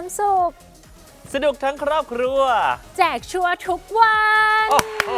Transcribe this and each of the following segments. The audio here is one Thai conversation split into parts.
ความสุข สนุกทั้งครอบครัว แจกชัวร์ทุกวัน โอ้โห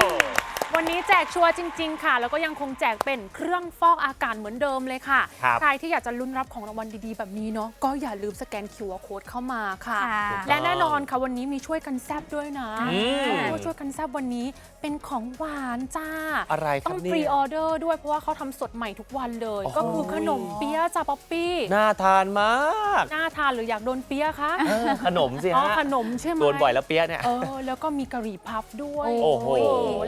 วันนี้แจกชัวร์จริง ๆ ค่ะ แล้วก็ยังคงแจกเป็นเครื่องฟอกอากาศเหมือนเดิมเลยค่ะ ครับ ใครที่อยากจะลุ้นรับของรางวัลดีๆ แบบนี้เนาะก็อย่าลืมสแกน QR Code เข้ามาค่ะ ค่ะ และแน่นอนค่ะวันนี้มีช่วยกันแซบด้วยนะอืมช่วยช่วยกันแซบวันนี้ เป็นของหวานจ้า อะไรคต้รัอบงเนี่ฟรียออเดอร์ด้วยเพราะว่าเขาทำสดใหม่ทุกวันเลย โอ้โห ก็คือขนมเปี๊ยะจ้าป๊อปปี้น่าทานมากน่าทานหรืออยากโดนเปี๊ยะคะเออขนมสิอ๋อฮะขนมใช่ไหม โดนบ่อยแล้วเปี้ยะเนี่ย เออแล้วก็มีกะหรี่พับด้วยโอ้โห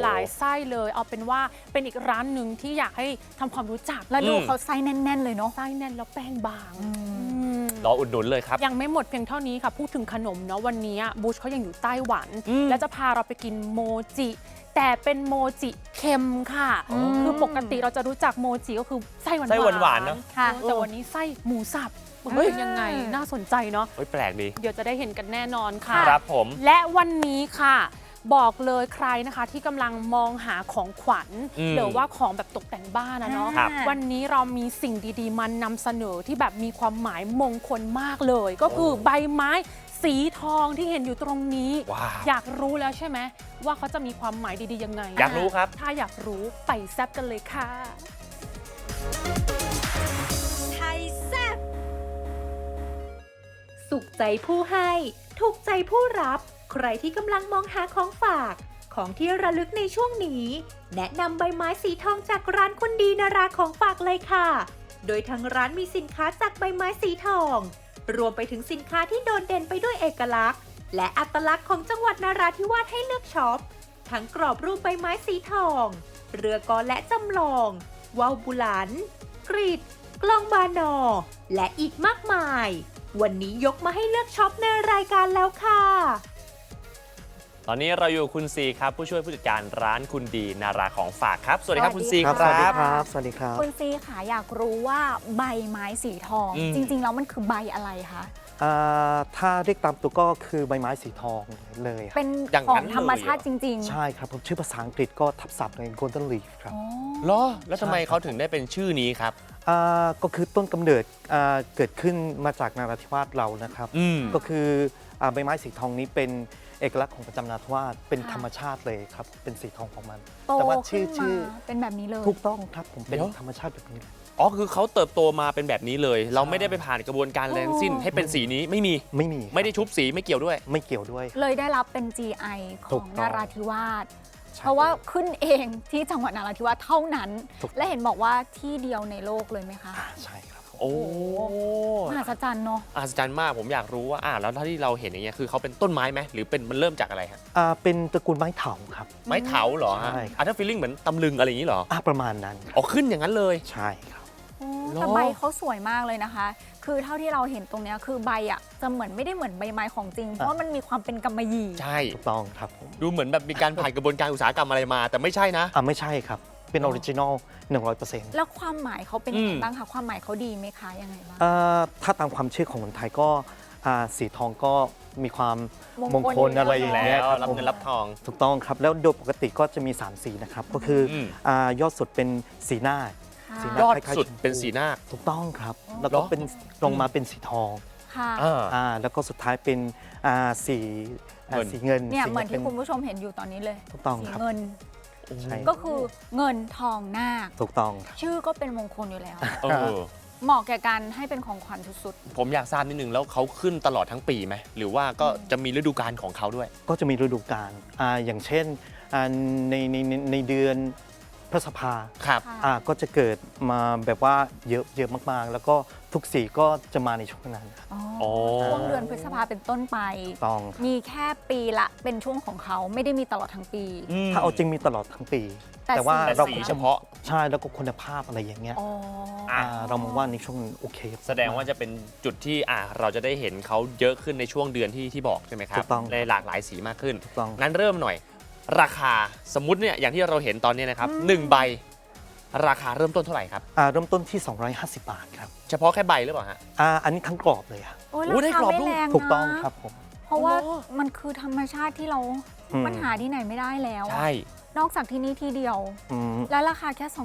หลายไส้เลย เอาเป็นว่าเป็นอีกร้านหนึ่งที่อยากให้ทำความรู้จักแล้วดูอืม เขาไส้แน่น ๆ เลยเนาะ ไส้แน่นแล้วแป้งบางอืมอืมรออุดหนุนเลยครับ ยังไม่หมดเพียงเท่านี้ค่ะ พูดถึงขนมเนาะวันนี้บูชเขายังอยู่ไต้หวัน อืม แล้วจะพาเราไปกินโมจิ แต่เป็นโมจิเค็มค่ะอืมคือปกติเราจะรู้จักโมจิก็คือไส้หวานๆไส้หวานๆเนอะ ค่ะเออแต่วันนี้ไส้หมูสับมันเฮ้ยเป็นยังไงน่าสนใจเนาะ เฮ้ยแปลกดี เดี๋ยวจะได้เห็นกันแน่นอนค่ะ ครับผม และวันนี้ค่ะ บอกเลยใครนะคะที่กำลังมองหาของขวัญ อืมหรือว่าของแบบตกแต่งบ้านนะเนาะครับวันนี้เรามีสิ่งดีๆมานำเสนอที่แบบมีความหมายมงคลมากเลย ก็คือใบไม้ สีทองที่เห็นอยู่ตรงนี้ ว้าว อยากรู้แล้วใช่ไหมว่าเขาจะมีความหมายดีๆยังไงอยากรู้ครับ ถ้าอยากรู้ไปแซบกันเลยค่ะ ไทยแซ่บสุขใจผู้ให้ ถูกใจผู้รับ ใครที่กำลังมองหาของฝาก ของที่ระลึกในช่วงนี้ แนะนำใบไม้สีทองจากร้านคุณดีนาราของฝากเลยค่ะ โดยทางร้านมีสินค้าจากใบไม้สีทอง รวมไปถึงสินค้าที่โดดเด่นไปด้วยเอกลักษณ์ และอัตลักษณ์ของจังหวัดนาราธิวาสให้เลือกช็อป ทั้งกรอบรูปใบไม้สีทอง เรือกอและจำลอง ว่าวบุหลัน กรีดกลองบานอ และอีกมากมาย วันนี้ยกมาให้เลือกช็อปในรายการแล้วค่ะ ตอนนี้เราอยู่กับคุณซีครับ ผู้ช่วยผู้จัดการร้านคุณดีนาราของฝากครับ สวัสดีครับสวัคุสณดีซีคครัรับบสวัสดีครับคุณซีค่ะอยากรู้ว่าใบไม้สีทอง อืม จริง ๆ แล้วมันคือใบอะไรคะอ่าถ้าเรียกตามตัวก็คือใบไม้สีทองเลยครับเป็นอย่างขอนั้งนเลยธรรมชาติเหรจอริง ใช่ครับผมชื่อภาษาอังกฤษก็ทับศัพท์ใน golden leaf ครับๆ อ๋อ เหรอ แล้วทำไมเขาถึงได้เป็นชื่อนี้ครับอ่าก็คือต้นกำเนิดอ่าเกิดขึ้นมาจากนาราธิวาสเรานะครับ อืม ก็คืออ่าใบไม้สีทองนี้เป็น เอกลักษณ์ของประจำนาราธิวาสเป็นค่ะ ธรรมชาติเลยครับ เป็นสีทองของมัน โตแต่ว่าขึ้ชื่นอมาชื่อเป็นแบบนี้เลย ถูกต้องครับผมเป็นเดี๋ยว ธรรมชาติแบบนี้เลยอ๋อคือเขาเติบโตมาเป็นแบบนี้เลย เราไม่ได้ไปผ่านกระบวนการอะไรทั้งสิ้นให้เป็นสีนี้ไม่มีไม่มีไม่ได้ชุบสีไม่เกี่ยวด้วย ไม่เกี่ยวด้วย เลยได้รับเป็น GI ขถูองกต้อง นาราธิวาส ใช่ เพราะว่าขึ้นเองที่จังหวัดนาราธิวาสเท่านั้น ถูก และเห็นบอกว่าที่เดียวในโลกเลยไหมคะอ่าใช่ครับผมโอ้มหัศจรรย์เนาะอัศจรรย์มากผมอยากรู้ว่าอ่าแล้วถ้าที่เราเห็นอย่างเงี้ยคือเขาเป็นต้นไม้ไหมหรือเป็นมันเริ่มจากอะไรฮะอ่าเป็นตระกูลไม้เถาครับ ไม้เถาเหรอฮะใช่ครับ อะถ้าฟีลลิ่งเหมือนตำลึงอะไรอย่างนี้เหรออ่าประมาณนั้นคอ๋รับอขึ้นอย่างนั้นเลย ใช่ครับเหรอแต่ใบเขาสวยมากเลยนะคะ คือเท่าที่เราเห็นตรงเนี้ยคือใบอะจะเหมือนไม่ได้เหมือนใบไม้ของจริง เพราะว่ามันมีความเป็นกำมะหยี่ ใช่ ถูกต้องครับผม ดูเหมือนแบบมีการผ่านกระบวนการอุตสาหกรรมอะไรมา แต่ไม่ใช่นะ อ่าไม่ใช่ครับ เป็นออริจินอล100%แล้วความหมายเขาเป็นยังไงอืมบ้างคะความหมายเขาดีไหมคะยังไงบ้างอ่าถ้าตามความเชื่อของคนไทยก็อ่าสีทองก็มีความมงคลอะไรอย่างแล้เงี้ยวครับรับผมเงินรับทอง ถูกต้องครับ แล้วโดยปกติก็จะมี 3 สีนะครับ ก็คืออม อ่ายอดสุดเป็นสีหน้าคค่ะสีหยอดคล้ายๆสุดชมพูเป็นสีหน้าค ถูกต้องครับ แล้วก็เหรอเป็นลงมาเป็นสีทองค่ะอ่าอ่าแล้วก็สุดท้ายเป็นอ่าสีอ่าเงิน สีเงินเนี่ยสีเหมือนที่ป็คุณผู้ชมเห็นอยู่ตอนนี้เลยถูกต้องสีครับ เงิน ใช่ก็คือเงินทองนาค ถูกต้องครับชื่อก็เป็นมงคลอยู่แล้ว เออเหมาะแก่การให้เป็นของขวัญสุดผมอยากทราบนิดนึงแล้วเขาขึ้นตลอดทั้งปีไหมหรือว่าก็จะมีฤดูกาลของเขาด้วย ก็จะมีฤดูกาลอ่าอย่างเช่นอ่าในในในในเดือนพฤษภาครับ ๆค่ะ อ่าก็จะเกิดมาแบบว่าเยอะเยอะมากๆ แล้วก็ ทุกสีก็จะมาในช่วงนั้นครับอ๋ออ๋อ ช่วงเดือนพฤษภาเป็นต้นไป ต้องครับมีแค่ปีละเป็นช่วงของเขาไม่ได้มีตลอดทั้งปีถ้าเอาจริงมีตลอดทั้งปี แต่แต่ว่าสีแต่เราสีเฉพาะ ใช่แล้วก็คุณภาพอะไรอย่างเงี้ยอ๋ออะอ่าเรามองว่าในช่วงนั้นโอเคแสดงว่าจะเป็นจุดที่อ่าเราจะได้เห็นเขาเยอะขึ้นในช่วงเดือนที่ที่บอกใช่ไหมครับถูกต้อง ในหลากหลายสีมากขึ้น ถูกต้อง งั้นเริ่มหน่อย ราคาสมมติเนี่ยอย่างที่เราเห็นตอนนี้นะครับหนึ่งใบ ราคาเริ่มต้นเท่าไหร่ครับอ่าเริ่มต้นที่ 250 บาทครับเฉพาะแค่ใบหรือเปล่าฮะ อ่าอันนี้ทั้งกรอบเลยครับโอ้ยโอ้ได้ราคากรอบไม่ด้วยแรงนะถูกต้องครับผม เพราะว่าอ๋อมันคือธรรมชาติที่เรา อืม มันหาที่ไหนไม่ได้แล้วอะใช่ นอกจากที่นี่ที่เดียว อืม และราคาแค่โอ้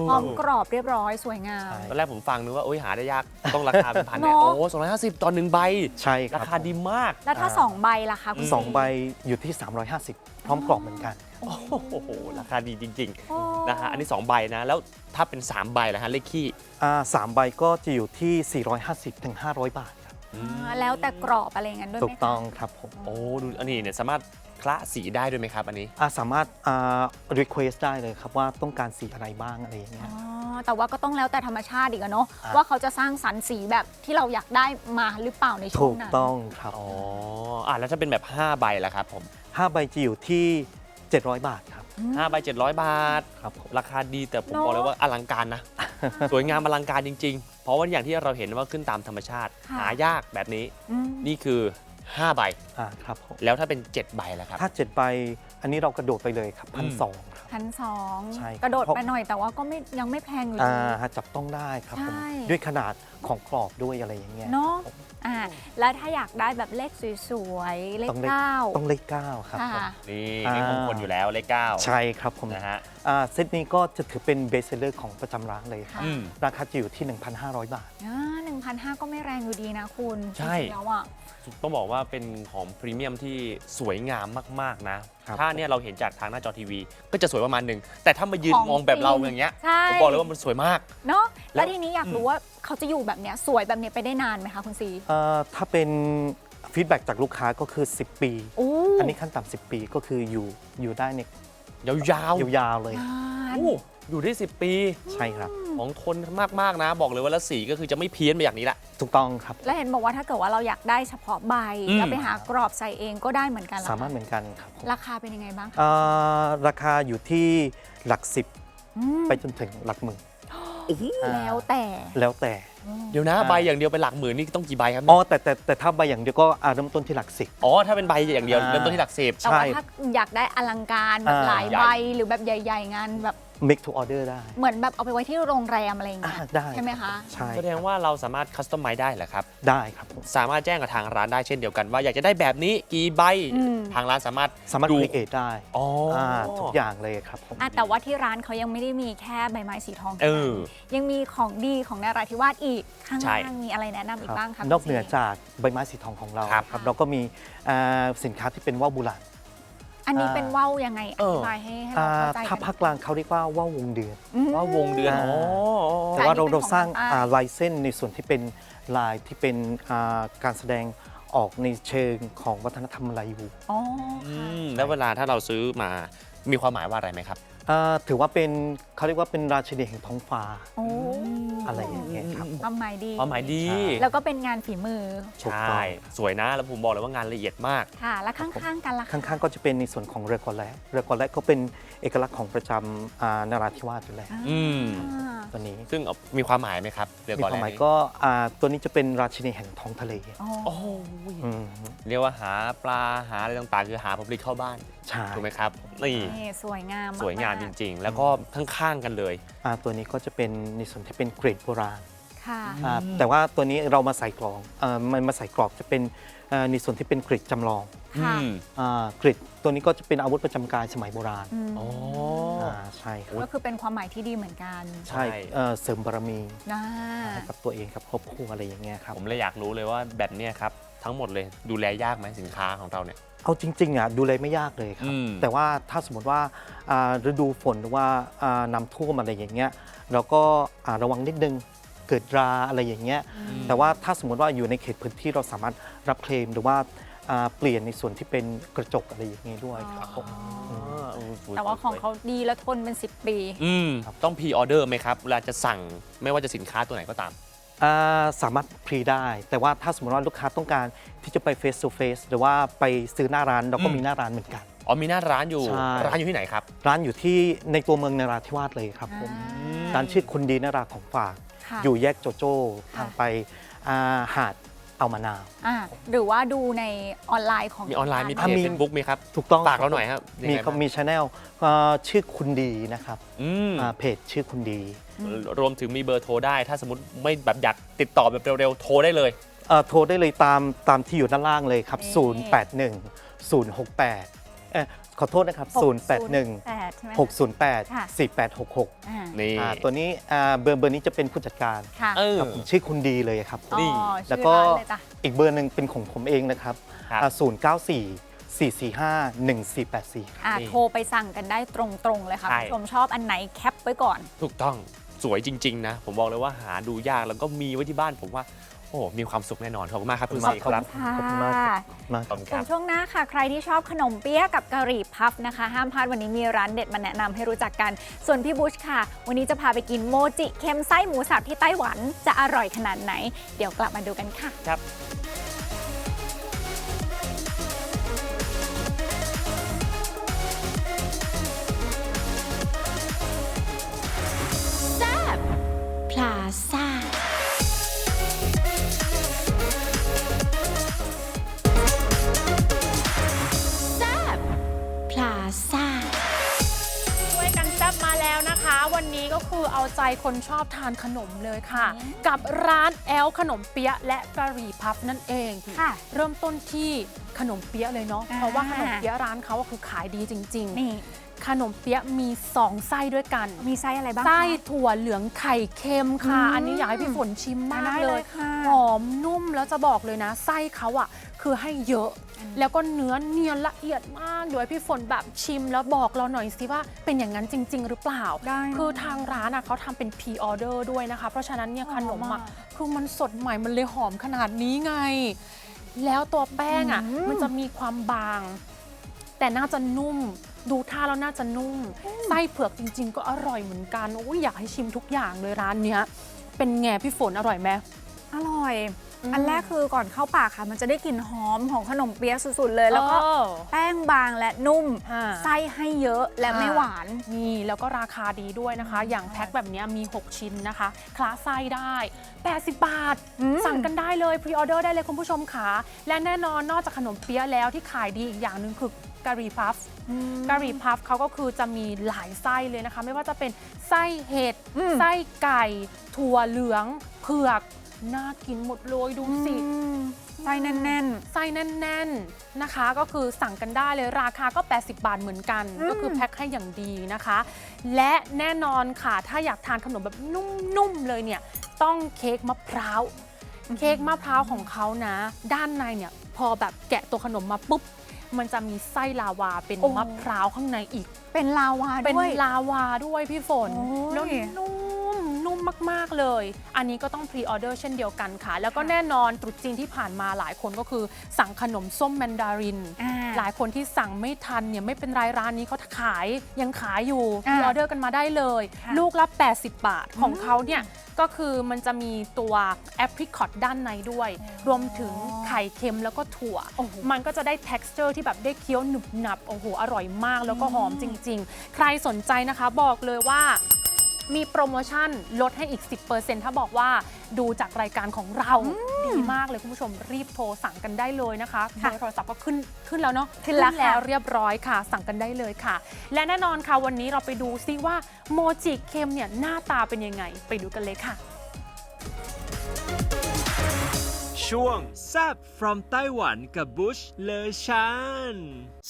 250พร้อมกรอบเรียบร้อยสวยงาม ใช่ ตอนแรกผมฟังนึกว่าโอ้ยหาได้ยากต้องราคาเป็นพันเนี่ยเนอะ โอ้สองร้อยห้าสิบตอนหนึ่งใบ ใช่ครารับคาดีมาก แล้วถ้า อ่า 2 ใบล่ะคะคุณสองใบอยู่ที่ 350 พร้อมกรอบเหมือนกัน โอ้โห ราคาดีจริงโอ้ๆนะฮะอันนี้ 2 ใบนะ แล้วถ้าเป็น 3 ใบล่ะฮะเลขขี้อ่าสามใบก็จะอยู่ที่ 450ถึง500 บาทครับอ่าแล้วแต่กรอบอะไรอย่างนั้นด้วยไหถูมกคะต้องครับผมโอ้ดูอันนี้เนี่ยสามารถคละสีได้ด้วยไหมครับอันนี้ อ่าสามารถอ่า request ได้เลยครับว่าต้องการสีอะไรบ้างอะไรอย่างเงี้อ๋ย อแต่ว่าก็ต้องแล้วแต่ธรรมชาติอีกอะเนาะอะว่าเขาจะสร้างสรรค์สีแบบที่เราอยากได้มาหรือเปล่าในช่วถูงกนั้นต้องครับอ๋ออะแล้วถ้าเป็นแบบ 5 ใบล่ะครับผม ห้าใบจะอยู่ที่ 700 บาทครับ5ใบ700บาท ครับผม ราคาดีแต่ผมเนอะ บอกเลยว่าอลังการนะ สวยงามอลังการจริง ๆ เพราะว่าอย่างที่เราเห็นว่าขึ้นตามธรรมชาติ ค่ะ หายากแบบนี้อืม นี่คือ 5 ใบ อ่าครับผมแล้วถ้าเป็น 7 ใบล่ะครับ ถ้า7ใบอันนี้เรากระโดดไปเลยครับพันสองครับ พันสองใช่ครับ กระโดดเพราะไปหน่อยแต่ว่าก็ไม่ยังไม่แพงอยู่อ่าดีจับต้องได้ครับผมใช่ ด้วยขนาด ของกรอบด้วยอะไรอย่างเงี้ยเนาะอ่าแล้วถ้าอยากได้แบบเลขสวยๆ เลขต้องเลขเก้าต้องเลขเก้าครับค่ะผมนี่อ่าเลขมงคลอยู่แล้วเลขเก้าใช่ครับผมนะฮะอ่าเซตนี้ก็จะถือเป็นเบสเซอร์ของประจำร้านเลยครับค่ะอืม ราคาจะอยู่ที่ 1,500 บาท หนึ่งพันห้าก็ไม่แรงอยู่ดีนะคุณใช่ จริงๆแล้วอะ ต้องบอกว่าเป็นของพรีเมียมที่สวยงามมาก ๆ นะ ครับ ถ้าเนี่ยเราเห็นจากทางหน้าจอทีวี ก็จะสวยประมาณหนึ่ง แต่ถ้ามายืนของมองแบบเราจริงอย่างเงี้ย ใช่ ผมบอกเลยว่ามันสวยมาก เนาะแล้แล้ววทีนี้อยากรู้ว่า เขาจะอยู่แบบเนี้ยสวยแบบเนี้ยไปได้นานไหมคะคุณซีเอ่อถ้าเป็นฟีดแบ็จากลูกค้าก็คือ 10 ปี โอ้อันนี้ขั้นต่ำ10 ปีก็คืออยู่อยู่ได้ในยาวๆยาวๆเลย นานโอ้อยู่ได้ 10 ปีใช่ครับ ของทนมากๆนะ บอกเลยว่าแล้วสีก็คือจะไม่เพี้ยนไปอย่างนี้ละ ถูกต้องครับ แล้วเห็นบอกว่าถ้าเกิดว่าเราอยากได้เฉพาะใบอืม แล้วไปหากรอบใส่เองก็ได้เหมือนกันเหอคะสามารถเหมือนกันครับผมราคาเป็นยังไงบ้างคะอ่าราคาอยู่ที่หลักสิบอืมไปจนถึงหลักหมื่นอ่า แล้วแต่แล้วแต่เดี๋ยวนะอ่าใบอย่างเดียวเป็นหลักหมื่นนี่ต้องกี่ใบครับอ๋อแต่แต่แต่ถ้าใบอย่างเดียวก็อ่าเริ่มต้นที่หลักสิบอ๋อถ้าเป็นใบอย่างเดียวอ่าเริ่มต้นที่หลักสิบแต่ว่าใช่ถ้าอยากได้อลังการแบบอ่า หลายใหญ่ใบหรือแบบใหญ่ ๆ งานแบบ make to order ได้เหมือนแบบเอาไปไว้ที่โรงแรมอะไรอย่างอ่าเงี้ยได้ใช่ไหมคะใช่แสดงว่าเราสามารถคัสตอมไมซ์ได้เหรอครับ ได้ครับผม สามารถแจ้งกับทางร้านได้เช่นเดียวกันว่าอยากจะได้แบบนี้กี่ใบอืมทางร้านสามารถสามารถ ดู create ได้อ๋อออ่าทุกอย่างเลยครับผมอะแต่ว่าที่ร้านเขายังไม่ได้มีแค่ใบไม้สีทองเอเท่านั้นอยังมีของดีของนาราธิวาสอีกข้างใช่ ล่างมีอะไรแนะนำอีครักบบ้างคะนอกเหนือคุณซีจากใบไม้สีทองของเราครับ ครับเราก็มีอ่าสินค้าที่เป็นว่าวโบุราณ อันนี้อ่าเป็นว่าวยังไงอเออธิบายให้ให้อ่าเราเข้าใจถ้ากันภาคกลางเขาเรียกว่าว่าววงเดือนอืมว่าวงเดือนอ่าอ๋อ แต่ว่าเราอันนี้เป็นเราสร้างของทางใต้อ่าลายเส้นในส่วนที่เป็นลายที่เป็นอ่าการแสดงออกในเชิงของวัฒนธรรมลายูอ๋ออืค่ะ มแล้วเวลาถ้าเราซื้อมามีความหมายว่าอะไรไหมครับ อ่าถือว่าเป็นเขาเรียกว่าเป็นราชินีแห่งท้องฟ้า โอ้ อะไรอย่างเงี้ยครับความหมายดีความหมายดีใช่แล้วก็เป็นงานฝีมือถูกใช่ต้องสวยนะแล้วผมบอกเลยว่างานละเอียดมาก ค่ะ แล้วข้างๆกันล่ะคะข้างๆก็จะเป็นในส่วนของเรือกอแลเรือกอแลก็เป็นเอกลักษณ์ของประจำอ่านาราธิวาสอยู่แล้วอืม อ่าตัวนี้ซึ่งมีความหมายไหมครับเรือมีก่อนความหมายแรนี้ก็อ่าตัวนี้จะเป็นราชินีแห่งท้องทะเลอ๋อโอ้โหอืมเรียกว่าหาปลาหาอะไรต่างๆ คือหาผลผลิตเข้าบ้าน ใช่ถูกไหมครับนี่นี่สวยงามสวยงามกจๆริง ๆ แล้วก็ข้างๆกันเลย อ่าตัวนี้ก็จะเป็นในส่วนที่เป็นเกรดโบราณค่ะ อ่าแต่ว่าตัวนี้เรามาใส่กรองเอ่อมันมาใส่กรอบจะเป็นเอ่อในส่วนที่เป็นเกรดจำลองค่ะอืมอ่าเกรดตัวนี้ก็จะเป็นอาวุธประจำกายสมัยโบราณอืมอ๋อ อ่าใช่ครับก็คือเป็นความหมายที่ดีเหมือนกันใช่ใช่ เอ่อเสริมบารมีนะให้กับตัวเองกับครอบครัวอะไรอย่างเงี้ยครับ ผมเลยอยากรู้เลยว่าแบบเนี้ยครับ ทั้งหมดเลยดูแลยากไหมสินค้าของเราเนี่ย เอาจริงๆอะดูแลไม่ยากเลยครับ อืม แต่ว่าถ้าสมมติว่าอ่าฤดูฝนหรือว่าอ่าน้ำท่วมอะไรอย่างเงี้ยเราก็อ่าระวังนิดนึงเกิดราอะไรอย่างเงี้ยแต่ว่าถ้าสมมติว่าอยู่ในเขตพื้นที่เราสามารถรับเคลมหรือว่าอ่าเปลี่ยนในส่วนที่เป็นกระจกอะไรอย่างเงี้ยด้วยครับผม แต่ว่าของเขาดีแล้วทนเป็น 10 ปี อืมครับต้องพรีออเดอร์ไหมครับ เวลาจะสั่งไม่ว่าจะสินค้าตัวไหนก็ตามอ่า สามารถพรีได้ แต่ว่าถ้าสมมติว่าลูกค้าต้องการที่จะไป face to face หรือว่าไปซื้อหน้าร้านเราก็อืมมีหน้าร้านเหมือนกัน อ๋อมีหน้าร้านอยู่ ใช่ ร้านอยู่ที่ไหนครับ ร้านอยู่ที่ในตัวเมืองนราธิวาสเลยครับผมอ่าร้านชื่อคุณดีนาราของฝาก ค่ะอยู่แยกโจโจ้ค่ะทางไปอ่าหาด เอามานาว อ่าหรือว่าดูในออนไลน์ของมีออนไลน์มีเพอะจมี เฟซบุ๊กมีครับถูกต้องฝากเราหน่อยครับยังมีไงเขาบ้างมีชาแนลชื่อคุณดีนะครับอืมอ่าเพจชื่อคุณดีรวมถึงมีเบอร์โทรได้ ถ้าสมมติไม่แบบอยากติดต่อแบบเร็วๆ โทรได้เลย เอ่อโทรได้เลยตามตามที่อยู่ด้านล่างเลยครับ นี่ 081 068เอ่อ ขอโทษนะครับ 081แปดใช่ไหมคะ608 ค่ะ 4866อ่านี่อ่าตัวนี้อ่าเบอร์เบอร์นี้จะเป็นผู้จัดการค่ะเออ ครับผมชื่อคุณดีเลยครับ นี่ อ๋อแล้วชื่อก็ร้านเลยจ้ะ อีกเบอร์หนึ่งเป็นของผมเองนะครับครับ ศูนย์เก้าสี่สี่สี่ห้าหนึ่งสี่แปดสี่ อะนี่โทรไปสั่งกันได้ตรงๆเลยค่ะใช่ คุณผู้ชมชอบอันไหนแคปไว้ก่อน ถูกต้องสวยจริง ๆ นะ ผมบอกเลยว่าหาดูยากแล้วก็มีไว้ที่บ้านผมว่า โอ้ มีความสุขแน่นอน ขอบคุณมากครับคุณขอบสีคุณครับค่ะขอบคุณมากครับ มาก ขอบคุณคส่วรันบ ช่วงหน้าค่ะ ใครที่ชอบขนมเปี๊ยะกับกะหรี่พัฟนะคะ ห้ามพลาดวันนี้มีร้านเด็ดมาแนะนำให้รู้จักกัน ส่วนพี่บุชค่ะ วันนี้จะพาไปกินโมจิเค็มไส้หมูสับที่ไต้หวันจะอร่อยขนาดไหน เดี๋ยวกลับมาดูกันค่ะ ครับ พลาซ่า เอาใจคนชอบทานขนมเลยค่ะอืมกับร้านแอลขนมเปี๊ยะและกะหรี่พับนั่นเองค่ะเริ่มต้นที่ขนมเปี๊ยะเลยเนาะอ่าเพราะว่าขนมเปี๊ยะร้านเขาก็คือขายดีจริงนี่ๆ ขนมเปี๊ยะมี 2 ไส้ด้วยกัน มีไส้อะไรบ้างคะ ไส้ถั่วเหลืองไข่เค็มค่ะ อืมอันนี้อยากให้พี่ฝนชิมมากได้เลเลยย ค่ะหอมนุ่มแล้วจะบอกเลยนะ ไส้เขาอะ คือให้เยอะ แล้วก็เนื้อเนียนละเอียดมากเดี๋ยวให้พี่ฝนแบบชิมแล้วบอกเราหน่อยสิว่าเป็นอย่างนั้นจริง ๆ หรือเปล่า ได้คือทางร้านอะเขาทำเป็นพรีออเดอร์ด้วยนะคะ เพราะฉะนั้นเนี่ยหอมขนมอะมากคือมันสดใหม่มันเลยหอมขนาดนี้ไง แล้วตัวแป้งอะ อืม มันจะมีความบาง แต่น่าจะนุ่ม ดูท่าแล้วน่าจะนุ่ม ไส้เผือกจริง ๆ ก็อร่อยเหมือนกันโอ้ยอยากให้ชิมทุกอย่างเลยร้านเนี้ย เป็นแง่พี่ฝนอร่อยไหม อร่อย อืมอันแรกคือก่อนเข้าปากค่ะ มันจะได้กลิ่นหอมของขนมเปี๊ยะสุดๆเลย แล้วก็เออแป้งบางและนุ่ม อ่า ไส้ให้เยอะและค่ะไม่หวาน นี่แล้วก็ราคาดีด้วยนะคะ อย่างแพ็คแบบเนี้ยมี 6 ชิ้นนะคะ คลาไส้ได้ 80 บาท อืม สั่งกันได้เลย พรีออเดอร์ได้เลยคุณผู้ชมค่ะ และแน่นอนนอกจากขนมเปี๊ยะแล้วที่ขายดีอีกอย่างหนึ่งคือ กะหรี่พัฟกะหรี่พัฟเขาก็คือจะมีหลายไส้เลยนะคะ ไม่ว่าจะเป็นไส้เห็ดอืมไส้ไก่ ถั่วเหลืองเผือกน่ากินหมดเลยดูสิอืมไส้แน่นไส้แน่น ๆนะคะ ก็คือสั่งกันได้เลยราคาก็ 80 บาทเหมือนกันอืมก็คือแพ็คให้อย่างดีนะคะ และแน่นอนค่ะ ถ้าอยากทานขนมแบบนุ่ม ๆ เลยเนี่ย ต้องเค้กมะพร้าว เค้กมะพร้าวของเขานะ ด้านในเนี่ย พอแบบแกะตัวขนมมาปุ๊บ มันจะมีไส้ลาวาเป็นโอ้ มะพร้าวข้างในอีกๆเป็นลาวาเป็นด้วยลาวาด้วยพี่ฝนโอ้ย แล้วนุ่มนุ่ มมาก ๆ เลย อันนี้ก็ต้องพรีออเดอร์เช่นเดียวกันค่ะ แล้วก็แน่นอนตรุษจีนที่ผ่านมาหลายคนก็คือสั่งขนมส้มแมนดาริน อ่า หลายคนที่สั่งไม่ทันเนี่ยไม่เป็นไรร้านนี้เขาขายยังขายอยู่พอ่ารีออเดอร์กันมาได้เลย ค่ะลูกละ 80 บาทของเขาเนี่ยก็คือมันจะมีตัวแอปริคอตด้านในด้วย รวมถึงไข่เค็มแล้วก็ถั่วมันก็จะได้ texture ที่แบบได้เคี้ยวหนึบหนับโอ้โหอร่อยมากแล้วก็หอมจริง ๆ ใครสนใจนะคะบอกเลยว่า มีโปรโมชั่นลดให้อีก 10%ถ้าบอกว่าดูจากรายการของเราดีมากเลยคุณผู้ชมรีบโทรสั่งกันได้เลยนะคะเบค่ะอร์โทรศัพท์ก็ขึ้นขึ้นแล้วเนาะขึ้นแล้วค่ะเรียบร้อยค่ะ สั่งกันได้เลยค่ะ และแน่นอนค่ะวันนี้เราไปดูซิว่าโมจิเค็มเนี่ยหน้าตาเป็นยังไง ไปดูกันเลยค่ะ ช่วงแซบ from ไต้หวันกับบุชเลอชาน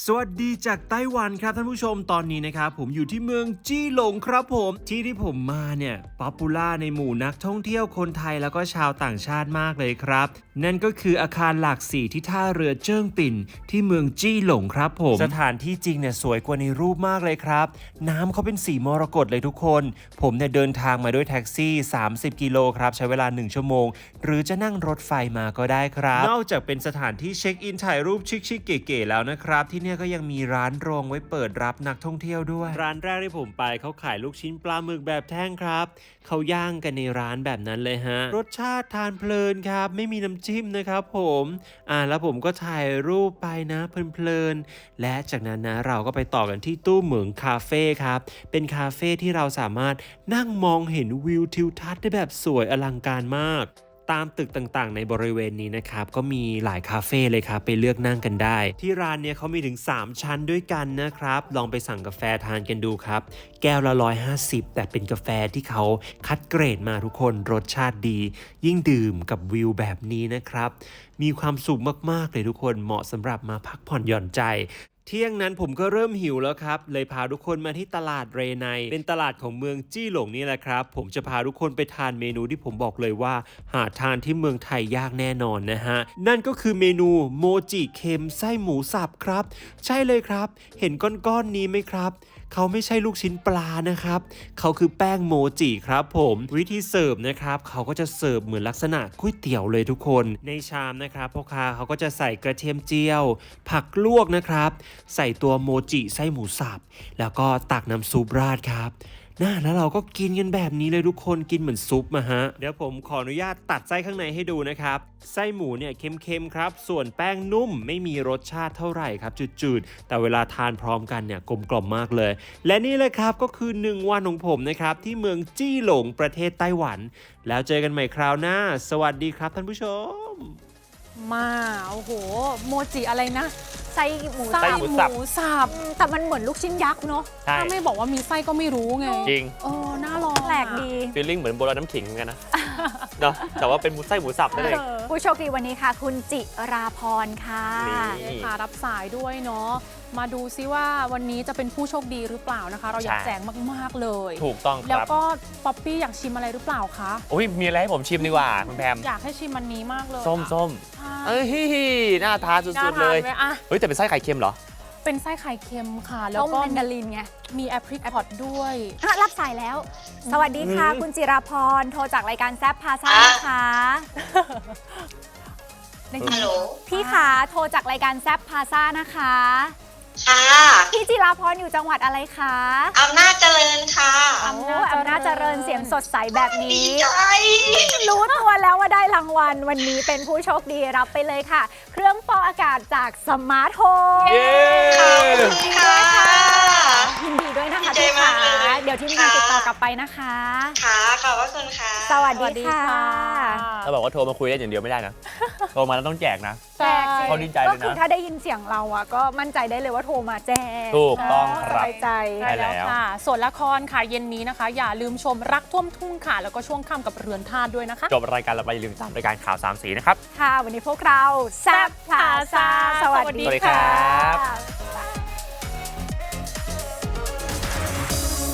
สวัสดีจากไต้หวันครับท่านผู้ชมตอนนี้นะครับ ผมอยู่ที่เมืองจี้หลงครับผม ที่ที่ผมมาเนี่ยป๊อปปูล่าในหมู่นักท่องเที่ยวคนไทยแล้วก็ชาวต่างชาติมากเลยครับ นั่นก็คืออาคารหลากสีที่ท่าเรือเจิ้งปิ่น ที่เมืองจี้หลงครับผม สถานที่จริงเนี่ยสวยกว่าในรูปมากเลยครับ น้ำเขาเป็นสีมรกตเลยทุกคน ผมเนี่ยเดินทางมาด้วยแท็กซี่ 30 กิโลครับใช้เวลา 1 ชั่วโมง หรือจะนั่งรถไฟมาก็ได้ครับ นอกจากเป็นสถานที่เช็คอินถ่ายรูปชิคๆเก๋ๆแล้วนะครับ ที่เนี่ยก็ยังมีร้านโรงไว้เปิดรับนักท่องเที่ยวด้วย ร้านแรกที่ผมไปเขาขายลูกชิ้นปลาหมึกแบบแท่งครับเขาย่างกันในร้านแบบนั้นเลยฮะ รสชาติทานเพลินครับ ไม่มีน้ำจิ้มนะครับผมอ่าแล้วผมก็ถ่ายรูปไปนะเพลินๆและจากนั้นนะเราก็ไปต่อกันที่ตู้เหมืองคาเฟ่ครับ เป็นคาเฟ่ที่เราสามารถนั่งมองเห็นวิวทิวทัศน์ได้แบบสวยอลังการมาก ตามตึกต่างๆ ในบริเวณนี้นะครับก็มีหลายคาเฟ่เลยครับไปเลือกนั่งกันได้ ที่ร้านเนี่ยเขามีถึง 3 ชั้นด้วยกันนะครับ ลองไปสั่งกาแฟทานกันดูครับ แก้วละ150แต่เป็นกาแฟที่เขาคัดเกรดมาทุกคนรสชาติดี ยิ่งดื่มกับวิวแบบนี้นะครับ มีความสุขมากๆเลยทุกคนเหมาะสำหรับมาพักผ่อนหย่อนใจ เที่ยงนั้นผมก็เริ่มหิวแล้วครับ เลยพาทุกคนมาที่ตลาดเรไนเป็นตลาดของเมืองจี้หลงนี่แหละครับ ผมจะพาทุกคนไปทานเมนูที่ผมบอกเลยว่า หาทานที่เมืองไทยยากแน่นอนนะฮะ นั่นก็คือเมนูโมจิเค็มไส้หมูสับครับ ใช่เลยครับ เห็นก้อนๆนี้ไหมครับ เขาไม่ใช่ลูกชิ้นปลานะครับ เขาคือแป้งโมจิครับผมวิธีเสิร์ฟนะครับ เขาก็จะเสิร์ฟเหมือนลักษณะก๋วยเตี๋ยวเลยทุกคน ในชามนะครับพ่อค้าเขาก็จะใส่กระเทียมเจียว ผักลวกนะครับ ใส่ตัวโมจิไส้หมูสับแล้วก็ตักน้ำซุปราดครับ น่าแล้วเราก็กินกันแบบนี้เลยทุกคนกินเหมือนซุปมาฮะ เดี๋ยวผมขออนุญาตตัดไส้ข้างในให้ดูนะครับ ไส้หมูเนี่ยเค็มๆครับ ส่วนแป้งนุ่มไม่มีรสชาติเท่าไหร่ครับจืดๆ แต่เวลาทานพร้อมกันเนี่ยกลมกล่อมมากเลย และนี่เลยครับก็คือ 1 วันของผมนะครับ ที่เมืองจี้หลงประเทศไต้หวัน แล้วเจอกันใหม่คราวหน้า สวัสดีครับท่านผู้ชม มา โอ้โห โมจิอะไรนะ ไส้หมูไส้ไส้สับหมูหสับมูสับอืมแต่มันเหมือนลูกชิ้นยักษ์เนาะ ใช่ถ้าไม่บอกว่ามีไส้ก็ไม่รู้ไงจริงเออน่าลองแปลกดีฟีลลิ่งเหมือนโบราณน้ำขิงเหมือนกันนะ เนาะแต่ว่าเป็นหมูไส้หมูสับนั่นเองผู้โชคดีวันนี้ค่ะ คุณจิราพรค่ะ นี่เลยค่ะรับสายด้วยเนาะ มาดูซิว่าวันนี้จะเป็นผู้โชคดีหรือเปล่านะคะ เราอยากใช่ แจกมากๆเลย ถูกต้องคแล้วรับ ก็ป๊อปปี้อยากชิมอะไรหรือเปล่าคะโอ้ยมีอะไรให้ผมชิมดีกว่าคุณแพมอยากให้ชิมอันนี้มากเลยส้มอะส้มใช่เอ้ยน่าทานสุน่าดๆทาเลนยไหมอะเฮ้ยแต่เป็นไส้ไข่เค็มเหรอ เป็นไส้ไข่เค็มค่ะ แล้ต้วมก็แมนดารินไงมีแอปริคอตด้วย อะรับสายแล้ว สวัสดีค่ะ อืม คุณจิราพร โทรจากรายการแซฟพาซ่านะคะได้ยินฮัลโหลพี่ขาโทรจากรายการแซฟพาซ่านะคะ ค่ะพี่จิราพรอยู่จังหวัดอะไรคะอำนาจเจริญค่ะโอ้อำนาจเจริญเสียงสดใสแบบดีนี้ ใจรู้ตัวแล้วว่าได้รางวัลวันนี้เป็นผู้โชคดีรับไปเลยค่ะ เครื่องฟอกอากาศจากสมาร์ทโฮมเย้ ขอบคุณค่ะ ยินดีด้วยนะคะดีใจพี่มาขากเลยเดี๋ยวทีมงานค่ะ ติดต่อกลับไปนะคะ ค่ะขอบพระคุณค่ะ สวัสสวัสดีดีค่ะค่ะ เราบอกว่าโทรมาคุยได้อย่างเดียวไม่ได้นะ โทรมาแล้วต้องแจกนะแจกสิ เขาดีใจเลก็คือถ้าได้ยินเสียงเราอะก็มั่นใจได้เลยว่าโทรมาแจ้งถูกต้องครับสใจ ใช่แล้แล้วค่ะ ส่วนละครค่ะเย็นนี้นะคะ อย่าลืมชมรักท่วมทุ่งค่ะ แล้วก็ช่วงค่ำกับเรือนธาตุด้วยนะคะ จบรายการเราไปอย่าลืมตามรายการข่าวสามสีนะครับ ค่ะ วันนี้พวกเราแซบพลาซาสวัสดีครั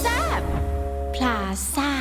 ค่ะ พลาซา